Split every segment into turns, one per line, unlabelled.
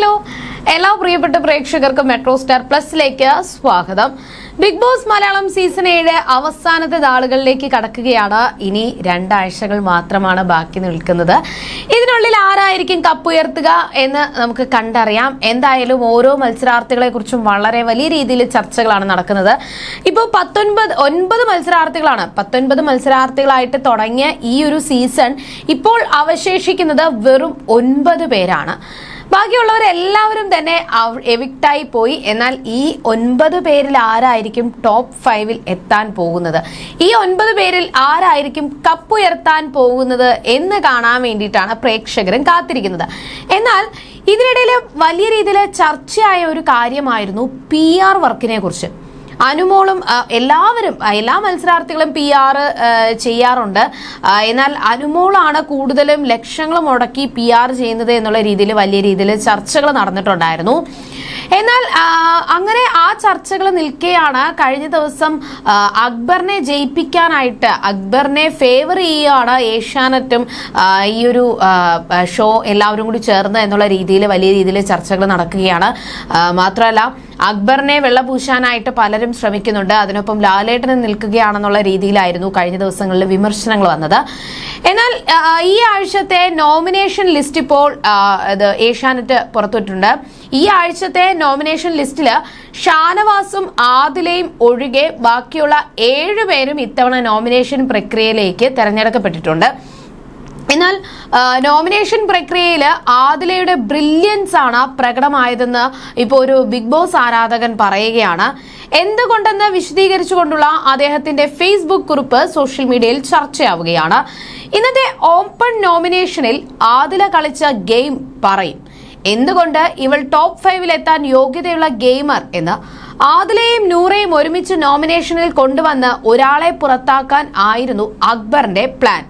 Hello. എല്ലാ പ്രിയപ്പെട്ട പ്രേക്ഷകർക്കും മെട്രോ സ്റ്റാർ പ്ലസിലേക്ക് സ്വാഗതം. ബിഗ് ബോസ് മലയാളം സീസൺ ഏഴ് അവസാനത്തെ നാളുകളിലേക്ക് കടക്കുകയാണ്. ഇനി രണ്ടാഴ്ചകൾ മാത്രമാണ് ബാക്കി നിൽക്കുന്നത്. ഇതിനുള്ളിൽ ആരായിരിക്കും കപ്പുയർത്തുക എന്ന് നമുക്ക് കണ്ടറിയാം. എന്തായാലും ഓരോ മത്സരാർത്ഥികളെ കുറിച്ചും വളരെ വലിയ രീതിയിൽ ചർച്ചകളാണ് നടക്കുന്നത്. ഇപ്പോൾ പത്തൊൻപത് ഒൻപത് മത്സരാർത്ഥികളാണ്. പത്തൊൻപത് മത്സരാർത്ഥികളായിട്ട് തുടങ്ങിയ ഈ ഒരു സീസൺ ഇപ്പോൾ അവശേഷിക്കുന്നത് വെറും ഒൻപത് പേരാണ്. ബാക്കിയുള്ളവരെല്ലാവരും തന്നെ എവിക്റ്റായി പോയി. എന്നാൽ ഈ ഒൻപത് പേരിൽ ആരായിരിക്കും ടോപ്പ് ഫൈവിൽ എത്താൻ പോകുന്നത്? ഈ ഒൻപത് പേരിൽ ആരായിരിക്കും കപ്പുയർത്താൻ പോകുന്നത് എന്ന് കാണാൻ വേണ്ടിയിട്ടാണ് പ്രേക്ഷകരും കാത്തിരിക്കുന്നത്. എന്നാൽ ഇതിനിടയിൽ വലിയ രീതിയിൽ ചർച്ചയായ ഒരു കാര്യമായിരുന്നു പി ആർ വർക്കിനെ കുറിച്ച് അനുമോളും എല്ലാവരും എല്ലാ മത്സരാർത്ഥികളും പി ആർ ചെയ്യാറുണ്ട്. എന്നാൽ അനുമോളാണ് കൂടുതലും ലക്ഷങ്ങൾ മുടക്കി പി ആർ ചെയ്യുന്നത് എന്നുള്ള രീതിയിൽ വലിയ രീതിയിൽ ചർച്ചകൾ നടന്നിട്ടുണ്ടായിരുന്നു. എന്നാൽ അങ്ങനെ ആ ചർച്ചകൾ നിൽക്കെയാണ് കഴിഞ്ഞ ദിവസം അക്ബറിനെ ജയിപ്പിക്കാനായിട്ട് അക്ബറിനെ ഫേവർ ചെയ്യുകയാണ് ഏഷ്യാനെറ്റും ഈ ഒരു ഷോ എല്ലാവരും കൂടി ചേർന്ന് എന്നുള്ള രീതിയിൽ വലിയ രീതിയിൽ ചർച്ചകൾ നടക്കുകയാണ്. മാത്രമല്ല അക്ബറിനെ വെള്ളപൂശാനായിട്ട് പലരും ശ്രമിക്കുന്നുണ്ട്. അതിനൊപ്പം ലാലേട്ടന് നിൽക്കുകയാണെന്നുള്ള രീതിയിലായിരുന്നു കഴിഞ്ഞ ദിവസങ്ങളിൽ വിമർശനങ്ങൾ വന്നത്. എന്നാൽ ഈ ആഴ്ചത്തെ നോമിനേഷൻ ലിസ്റ്റ് ഇപ്പോൾ ഇത് ഏഷ്യാനെറ്റ് പുറത്തുവിട്ടിട്ടുണ്ട്. ഈ ആഴ്ചത്തെ നോമിനേഷൻ ലിസ്റ്റിൽ ഷാനവാസും ആദിലയും ഒഴികെ ബാക്കിയുള്ള ഏഴുപേരും ഇത്തവണ നോമിനേഷൻ പ്രക്രിയയിലേക്ക് തെരഞ്ഞെടുക്കപ്പെട്ടിട്ടുണ്ട്. എന്നാൽ നോമിനേഷൻ പ്രക്രിയയിൽ ആദിലയുടെ ബ്രില്യൻസ് ആണ് പ്രകടമായതെന്ന് ഇപ്പോൾ ഒരു ബിഗ് ബോസ് ആരാധകൻ പറയുകയാണ്. എന്തുകൊണ്ടെന്ന് വിശദീകരിച്ചുകൊണ്ടുള്ള അദ്ദേഹത്തിന്റെ ഫേസ്ബുക്ക് കുറിപ്പ് സോഷ്യൽ മീഡിയയിൽ ചർച്ചയാവുകയാണ്. ഇന്നത്തെ ഓപ്പൺ നോമിനേഷനിൽ ആദില കളിച്ച ഗെയിം പറയും. എന്തുകൊണ്ട് ഇവൾ ടോപ്പ് ഫൈവിൽ എത്താൻ യോഗ്യതയുള്ള ഗെയിമർ എന്ന് ആദിലയും നൂറയും ഒരുമിച്ച് നോമിനേഷനിൽ കൊണ്ടുവന്ന് ഒരാളെ പുറത്താക്കാൻ ആയിരുന്നു അക്ബറിന്റെ പ്ലാൻ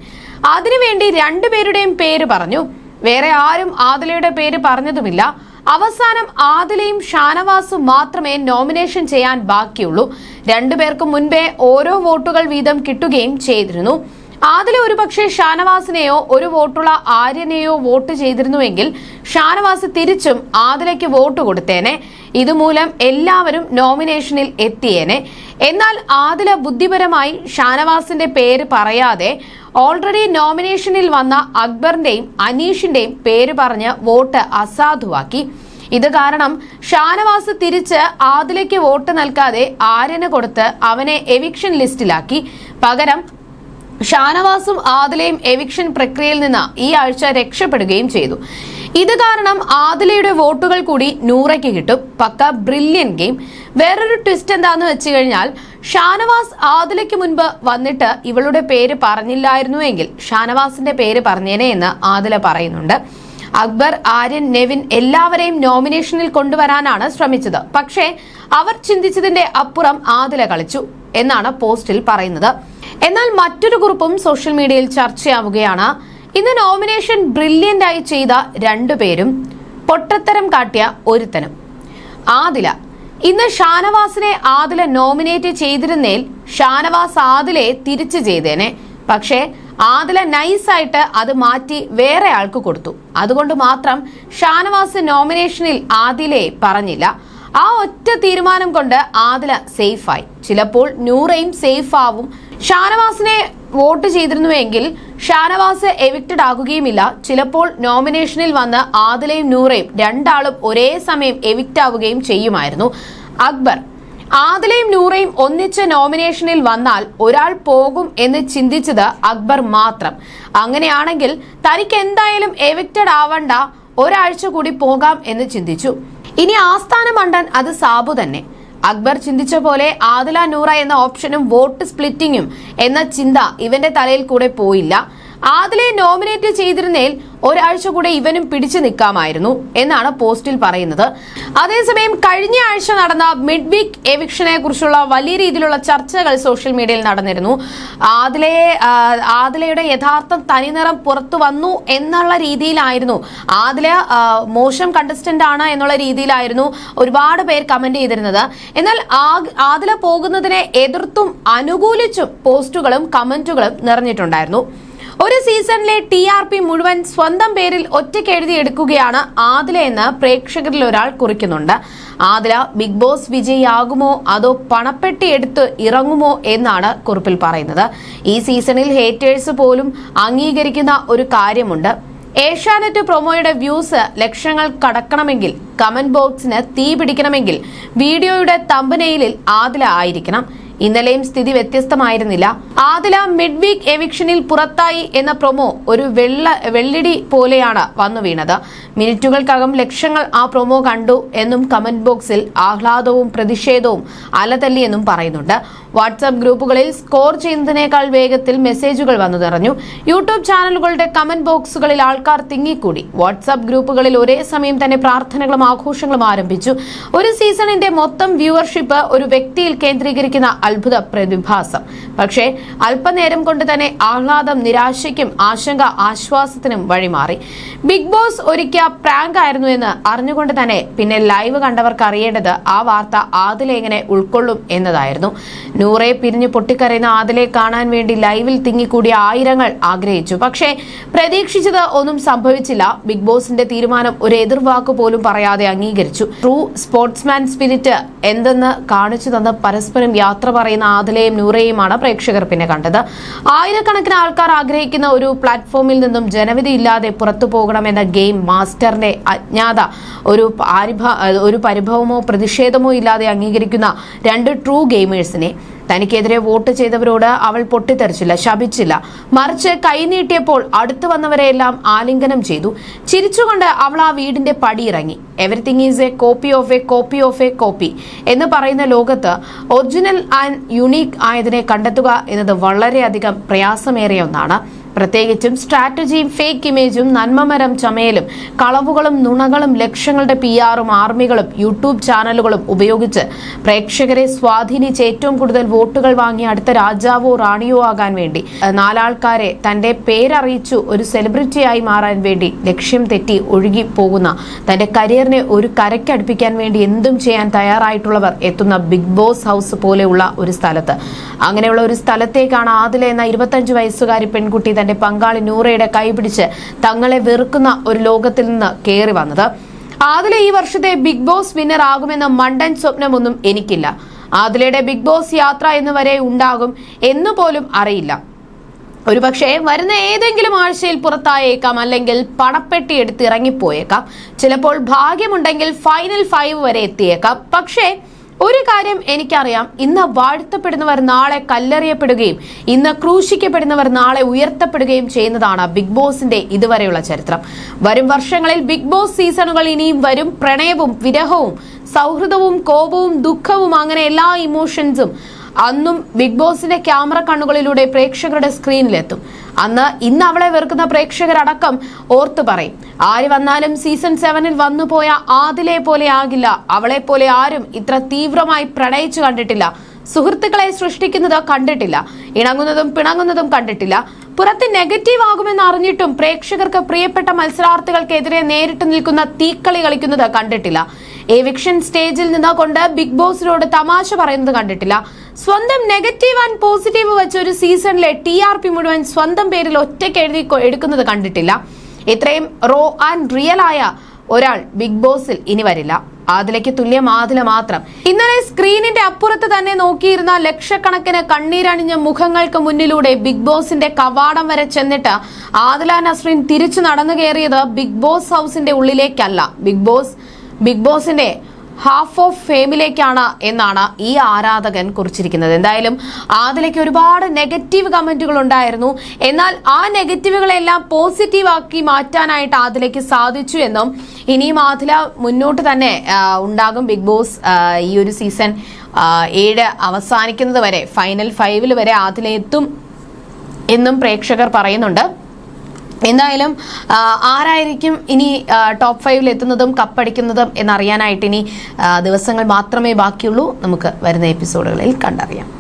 അതിനുവേണ്ടി രണ്ടുപേരുടെയും പേര് പറഞ്ഞു. വേറെ ആരും ആദിലയുടെ പേര് പറഞ്ഞതുമില്ല. അവസാനം ആദിലയും ഷാനവാസും മാത്രമേ നോമിനേഷൻ ചെയ്യാൻ ബാക്കിയുള്ളൂ. രണ്ടുപേർക്കും മുൻപേ ഓരോ വോട്ടുകൾ വീതം കിട്ടുകയും ചെയ്തിരുന്നു. ആദില ഒരുപക്ഷെ ഷാനവാസിനെയോ ഒരു വോട്ടുള്ള ആര്യനെയോ വോട്ട് ചെയ്തിരുന്നുവെങ്കിൽ ഷാനവാസ് തിരിച്ചും ആദിലയ്ക്ക് വോട്ട് കൊടുത്തേനെ. ഇതുമൂലം എല്ലാവരും നോമിനേഷനിൽ എത്തിയേനെ. എന്നാൽ ആദില ബുദ്ധിപരമായി ഷാനവാസിന്റെ പേര് പറയാതെ ഓൾറെഡി നോമിനേഷനിൽ വന്ന അക്ബറിന്റെയും അനീഷിന്റെയും പേര് പറഞ്ഞ് വോട്ട് അസാധുവാക്കി. ഇത് കാരണം ഷാനവാസ് തിരിച്ച് ആദിലയ്ക്ക് വോട്ട് നൽകാതെ ആര്യന് കൊടുത്ത് അവനെ എവിക്ഷൻ ലിസ്റ്റിലാക്കി. പകരം ഷാനവാസും ആദിലയും എവിക്ഷൻ പ്രക്രിയയിൽ നിന്ന് ഈ ആഴ്ച രക്ഷപ്പെടുകയും ചെയ്തു. ഇത് കാരണം ആദിലയുടെ വോട്ടുകൾ കൂടി നൂറയ്ക്ക് കിട്ടും. പക്ക ബ്രില്യൻ ഗെയിം വേറൊരു ട്വിസ്റ്റ് എന്താന്ന് വെച്ച് കഴിഞ്ഞാൽ ഷാനവാസ് ആദിലയ്ക്ക് മുൻപ് വന്നിട്ട് ഇവളുടെ പേര് പറഞ്ഞില്ലായിരുന്നുവെങ്കിൽ ഷാനവാസിന്റെ പേര് പറഞ്ഞേനെ എന്ന് ആദില പറയുന്നുണ്ട്. അക്ബർ ആര്യൻ നെവിൻ എല്ലാവരെയും നോമിനേഷനിൽ കൊണ്ടുവരാനാണ് ശ്രമിച്ചത്. പക്ഷേ അവർ ചിന്തിച്ചതിന്റെ അപ്പുറം ആതില കളിച്ചു എന്നാണ് പോസ്റ്റിൽ പറയുന്നത്. എന്നാൽ മറ്റൊരു കുറിപ്പും സോഷ്യൽ മീഡിയയിൽ ചർച്ചയാവുകയാണ്. ഇന്ന് നോമിനേഷൻ ബ്രില്യന്റ് ആയി ചെയ്ത രണ്ടുപേരും പൊട്ടത്തരം കാട്ടിയ ഒരുത്തനും. ആദില ഇന്ന് ഷാനവാസിനെ ആദില നോമിനേറ്റ് ചെയ്തിരുന്നേൽ ഷാനവാസ് ആദിലയെ തിരിച്ചു ചെയ്തേനെ. പക്ഷേ ആദില നൈസായിട്ട് അത് മാറ്റി വേറെ ആൾക്ക് കൊടുത്തു. അതുകൊണ്ട് മാത്രം ഷാനവാസ് നോമിനേഷനിൽ ആദിലെ പറഞ്ഞില്ല. ആ ഒറ്റ തീരുമാനം കൊണ്ട് ആദില സേഫായി. ചിലപ്പോൾ നൂറയും സേഫ് ആവും. ഷാനവാസിനെ വോട്ട് ചെയ്തിരുന്നുവെങ്കിൽ ഷാനവാസ് എവിക്റ്റഡ് ആകുകയുമില്ല. ചിലപ്പോൾ നോമിനേഷനിൽ വന്ന് ആദിലയും നൂറയും രണ്ടാളും ഒരേ സമയം എവിക്റ്റ് ആവുകയും ചെയ്യുമായിരുന്നു. അക്ബർ ആദിലയും നൂറയും ഒന്നിച്ച് നോമിനേഷനിൽ വന്നാൽ ഒരാൾ പോകും എന്ന് ചിന്തിച്ചത് അക്ബർ മാത്രം. അങ്ങനെയാണെങ്കിൽ തനിക്ക് എന്തായാലും എവിക്റ്റഡ് ആവണ്ട ഒരാഴ്ച കൂടി പോകാം എന്ന് ചിന്തിച്ചു. ഇനി ആസ്ഥാന മണ്ടൻ അത് സാബു തന്നെ. അക്ബർ ചിന്തിച്ച പോലെ ആദില നൂറ എന്ന ഓപ്ഷനും വോട്ട് സ്പ്ലിറ്റിങ്ങും എന്ന ചിന്ത ഇവന്റെ തലയിൽ കൂടെ പോയില്ല. ആദിലെ നോമിനേറ്റ് ചെയ്തിരുന്നേൽ ഒരാഴ്ച കൂടെ ഇവനും പിടിച്ചു നിൽക്കാമായിരുന്നു എന്നാണ് പോസ്റ്റിൽ പറയുന്നത്. അതേസമയം കഴിഞ്ഞ ആഴ്ച നടന്ന മിഡ് വീക്ക് എവിക്ഷനെ കുറിച്ചുള്ള വലിയ രീതിയിലുള്ള ചർച്ചകൾ സോഷ്യൽ മീഡിയയിൽ നടന്നിരുന്നു. ആദിലയെ ആദിലയുടെ യഥാർത്ഥ തനിനിറം പുറത്തു വന്നു എന്നുള്ള രീതിയിലായിരുന്നു. ആദില മോശം കണ്ടസ്റ്റന്റ് ആണ് എന്നുള്ള രീതിയിലായിരുന്നു ഒരുപാട് പേർ കമന്റ് ചെയ്തിരുന്നത്. എന്നാൽ ആദില പോകുന്നതിനെ എതിർത്തും അനുകൂലിച്ചും പോസ്റ്റുകളും കമന്റുകളും നിറഞ്ഞിട്ടുണ്ടായിരുന്നു. ഒരു സീസണിലെ ടി ആർ പി മുഴുവൻ സ്വന്തം പേരിൽ ഒറ്റയ്ക്ക് എഴുതിയെടുക്കുകയാണ് ആദില എന്ന് പ്രേക്ഷകരിൽ ഒരാൾ കുറിക്കുന്നുണ്ട്. ആദില ബിഗ് ബോസ് വിജയിയാകുമോ? അതോ പണപ്പെട്ടി എടുത്ത് ഇറങ്ങുമോ? എന്നാണ് കുറിപ്പിൽ പറയുന്നത്. ഈ സീസണിൽ ഹേറ്റേഴ്സ് പോലും അംഗീകരിക്കുന്ന ഒരു കാര്യമുണ്ട്. ഏഷ്യാനെറ്റ് പ്രൊമോയുടെ വ്യൂസ് ലക്ഷങ്ങൾ കടക്കണമെങ്കിൽ കമന്റ് ബോക്സിന് തീ പിടിക്കണമെങ്കിൽ വീഡിയോയുടെ തമ്പനയിലിൽ ആദില ആയിരിക്കണം. ഇന്നലെയും സ്ഥിതി വ്യത്യസ്തമായിരുന്നില്ല. ആദില മിഡ് വീക്ക് എവിക്ഷനിൽ പുറത്തായി എന്ന പ്രൊമോ ഒരു വെള്ള വെള്ളിടി പോലെയാണ് വന്നു വീണത്. മിനിറ്റുകൾക്കകം ലക്ഷങ്ങൾ ആ പ്രൊമോ കണ്ടു എന്നും കമന്റ് ബോക്സിൽ ആഹ്ലാദവും പ്രതിഷേധവും അലതല്ലിയെന്നും പറയുന്നുണ്ട്. വാട്സാപ്പ് ഗ്രൂപ്പുകളിൽ സ്കോർ ചെയ്യുന്നതിനേക്കാൾ വേഗത്തിൽ മെസ്സേജുകൾ വന്നു നിറഞ്ഞു. യൂട്യൂബ് ചാനലുകളുടെ കമന്റ് ബോക്സുകളിൽ ആൾക്കാർ തിങ്ങിക്കൂടി. വാട്സാപ്പ് ഗ്രൂപ്പുകളിൽ ഒരേ സമയം തന്നെ പ്രാർത്ഥനകളും ആഘോഷങ്ങളും ആരംഭിച്ചു. ഒരു സീസണിന്റെ മൊത്തം വ്യൂവർഷിപ്പ് ഒരു വ്യക്തിയിൽ കേന്ദ്രീകരിക്കുന്ന അത്ഭുത പ്രതിഭാസം. പക്ഷേ അല്പനേരം കൊണ്ട് തന്നെ ആഹ്ലാദം നിരാശയ്ക്കും ആശങ്ക ആശ്വാസത്തിനും വഴിമാറി. ബിഗ് ബോസ് ഒരിക്കൽ പ്രാങ്ക് ആയിരുന്നു എന്ന് അറിഞ്ഞുകൊണ്ട് തന്നെ പിന്നെ ലൈവ് കണ്ടവർക്ക് അറിയേണ്ടത് ആ വാർത്ത ആദ്യം എങ്ങനെ ഉൾക്കൊള്ളും എന്നതായിരുന്നു. നൂറെ പിരിഞ്ഞു പൊട്ടിക്കരയുന്ന ആദിലെ കാണാൻ വേണ്ടി ലൈവിൽ തിങ്ങിക്കൂടിയ ആയിരങ്ങൾ ആഗ്രഹിച്ചു. പക്ഷേ പ്രതീക്ഷിച്ചത് ഒന്നും സംഭവിച്ചില്ല. ബിഗ് ബോസിന്റെ തീരുമാനം ഒരു എതിർവാക്ക് പോലും പറയാതെ അംഗീകരിച്ചു. ട്രൂ സ്പോർട്സ്മാൻ സ്പിരിറ്റ് എന്തെന്ന് കാണിച്ചു തന്ന് പരസ്പരം യാത്ര പറയുന്ന ആദിലയും നൂറയുമാണ് പ്രേക്ഷകർ പിന്നെ കണ്ടത്. ആയിരക്കണക്കിന് ആൾക്കാർ ആഗ്രഹിക്കുന്ന ഒരു പ്ലാറ്റ്ഫോമിൽ നിന്നും ജനവിധി ഇല്ലാതെ പുറത്തു പോകണമെന്ന ഗെയിം മാസ്റ്ററിന്റെ അജ്ഞാത ഒരു ഒരു പരിഭവമോ പ്രതിഷേധമോ ഇല്ലാതെ അംഗീകരിക്കുന്ന രണ്ട് ട്രൂ ഗെയിമേഴ്സിനെ. തനിക്കെതിരെ വോട്ട് ചെയ്തവരോട് അവൾ പൊട്ടിത്തെറിച്ചില്ല ശപിച്ചില്ല. മറിച്ച് കൈനീട്ടിയപ്പോൾ അടുത്തു വന്നവരെയെല്ലാം ആലിംഗനം ചെയ്തു. ചിരിച്ചുകൊണ്ട് അവൾ ആ വീടിന്റെ പടിയിറങ്ങി everything is a copy of a copy of a copy എന്ന് പറയുന്ന ലോകത്ത് ഒറിജിനൽ ആൻഡ് യുണീക്ക് ആയതിനെ കണ്ടെത്തുക എന്നത് വളരെയധികം പ്രയാസമേറിയ ഒന്നാണ്. പ്രത്യേകിച്ചും സ്ട്രാറ്റജിയും ഫേക്ക് ഇമേജും നന്മമരം ചമയലും കളവുകളും നുണകളും ലക്ഷ്യങ്ങളുടെ പി ആറും ആർമികളും യൂട്യൂബ് ചാനലുകളും ഉപയോഗിച്ച് പ്രേക്ഷകരെ സ്വാധീനിച്ച് ഏറ്റവും കൂടുതൽ വോട്ടുകൾ വാങ്ങി അടുത്ത രാജാവോ റാണിയോ ആകാൻ വേണ്ടി നാലാൾക്കാരെ തന്റെ പേരറിയിച്ചു ഒരു സെലിബ്രിറ്റിയായി മാറാൻ വേണ്ടി ലക്ഷ്യം തെറ്റി ഒഴുകി പോകുന്ന തന്റെ കരിയറിനെ ഒരു കരയ്ക്കടുപ്പിക്കാൻ വേണ്ടി എന്തും ചെയ്യാൻ തയ്യാറായിട്ടുള്ളവർ എത്തുന്ന ബിഗ് ബോസ് ഹൗസ് പോലെയുള്ള ഒരു സ്ഥലത്ത്. അങ്ങനെയുള്ള ഒരു സ്ഥലത്തേക്കാണ് ആദില എന്ന ഇരുപത്തഞ്ച് വയസ്സുകാരി പെൺകുട്ടി തന്റെ പങ്കാളി നൂറയുടെ കൈപിടിച്ച് തങ്ങളെ വെറുക്കുന്ന ഒരു ലോകത്തിൽ നിന്ന് കയറി വന്നത്. ആദില ഈ വർഷത്തെ ബിഗ് ബോസ് വിന്നർ ആകുമെന്ന മണ്ടൻ സ്വപ്നമൊന്നും എനിക്കില്ല. ആദിലയുടെ ബിഗ് ബോസ് യാത്ര എന്ന് വരെ ഉണ്ടാകും എന്ന് പോലും അറിയില്ല. ഒരുപക്ഷെ വരുന്ന ഏതെങ്കിലും ആഴ്ചയിൽ പുറത്തായേക്കാം അല്ലെങ്കിൽ പണപ്പെട്ടി എടുത്ത് ഇറങ്ങിപ്പോയേക്കാം ചിലപ്പോൾ ഭാഗ്യമുണ്ടെങ്കിൽ ഫൈനൽ ഫൈവ് വരെ എത്തിയേക്കാം. പക്ഷേ ഒരു കാര്യം എനിക്കറിയാം. ഇന്ന് വാഴ്ത്തപ്പെടുന്നവർ നാളെ കല്ലെറിയപ്പെടുകയും ഇന്ന് ക്രൂശിക്കപ്പെടുന്നവർ നാളെ ഉയർത്തപ്പെടുകയും ചെയ്യുന്നതാണ് ബിഗ് ബോസിന്റെ ഇതുവരെയുള്ള ചരിത്രം. വരും വർഷങ്ങളിൽ ബിഗ് ബോസ് സീസണുകൾ ഇനിയും വരും. പ്രണയവും വിരഹവും സൗഹൃദവും കോപവും ദുഃഖവും അങ്ങനെ എല്ലാ ഇമോഷൻസും അന്നും ബിഗ് ബോസിന്റെ ക്യാമറ കണ്ണുകളിലൂടെ പ്രേക്ഷകരുടെ സ്ക്രീനിലെത്തും. അന്ന് ഇന്ന് അവളെ വെറുക്കുന്ന പ്രേക്ഷകരടക്കം ഓർത്തു പറയും. ആര് വന്നാലും സീസൺ സെവനിൽ വന്നുപോയ ആദിലെ പോലെ ആകില്ല. അവളെ പോലെ ആരും ഇത്ര തീവ്രമായി പ്രണയിച്ചു കണ്ടിട്ടില്ല. സുഹൃത്തുക്കളെ സൃഷ്ടിക്കുന്നത് കണ്ടിട്ടില്ല. ഇണങ്ങുന്നതും പിണങ്ങുന്നതും കണ്ടിട്ടില്ല. പുറത്ത് നെഗറ്റീവ് ആകുമെന്ന് അറിഞ്ഞിട്ടും പ്രേക്ഷകർക്ക് പ്രിയപ്പെട്ട മത്സരാർത്ഥികൾക്കെതിരെ നേരിട്ട് നിൽക്കുന്ന തീക്കളി കളിക്കുന്നത് കണ്ടിട്ടില്ല. എവിക്ഷൻ സ്റ്റേജിൽ നിന്ന് കൊണ്ട് ബിഗ് ബോസിനോട് തമാശ പറയുന്നത് കണ്ടിട്ടില്ല. സ്വന്തം നെഗറ്റീവ് ആൻഡ് പോസിറ്റീവ് വെച്ച ഒരു സീസണിലെ ടി ആർ പി മുഴുവൻ സ്വന്തം പേരിൽ ഒറ്റയ്ക്ക് എഴുതി എടുക്കുന്നത് കണ്ടിട്ടില്ല. ഇത്രയും റോ ആൻഡ് റിയൽ ആയ ഒരാൾ ബിഗ് ബോസിൽ ഇനി വരില്ല. ആദിലയ്ക്ക് തുല്യം ആദില മാത്രം. ഇന്നലെ സ്ക്രീനിന്റെ അപ്പുറത്ത് തന്നെ നോക്കിയിരുന്ന ലക്ഷക്കണക്കിന് കണ്ണീരണിഞ്ഞ മുഖങ്ങൾക്ക് മുന്നിലൂടെ ബിഗ് ബോസിന്റെ കവാടം വരെ ചെന്നിട്ട് ആദില നസ്രീൻ തിരിച്ചു നടന്നു കയറിയത് ബിഗ് ബോസ് ഹൗസിന്റെ ഉള്ളിലേക്കല്ല. ബിഗ് ബോസ് ബിഗ് ബോസിന്റെ ഹാഫ് ഓഫ് ഫെയിമിലേക്കാണ് എന്നാണ് ഈ ആരാധകൻ കുറിച്ചിരിക്കുന്നത്. എന്തായാലും ആദിലയ്ക്ക് ഒരുപാട് നെഗറ്റീവ് കമന്റുകൾ ഉണ്ടായിരുന്നു. എന്നാൽ ആ നെഗറ്റീവുകളെല്ലാം പോസിറ്റീവ് ആക്കി മാറ്റാനായിട്ട് ആദിലയ്ക്ക് സാധിച്ചു എന്നും ഇനിയും ആദില മുന്നോട്ട് തന്നെ ഉണ്ടാകും. ബിഗ് ബോസ് ഈ ഒരു സീസൺ ഏഴ് അവസാനിക്കുന്നത് വരെ ഫൈനൽ ഫൈവിൽ വരെ ആദില എത്തും എന്നും പ്രേക്ഷകർ പറയുന്നുണ്ട്. എന്തായാലും ആരായിരിക്കും ഇനി ടോപ്പ് ഫൈവിൽ എത്തുന്നതും കപ്പടിക്കുന്നതും എന്നറിയാനായിട്ട് ഇനി ദിവസങ്ങൾ മാത്രമേ ബാക്കിയുള്ളൂ. നമുക്ക് വരുന്ന എപ്പിസോഡുകളിൽ കണ്ടറിയാം.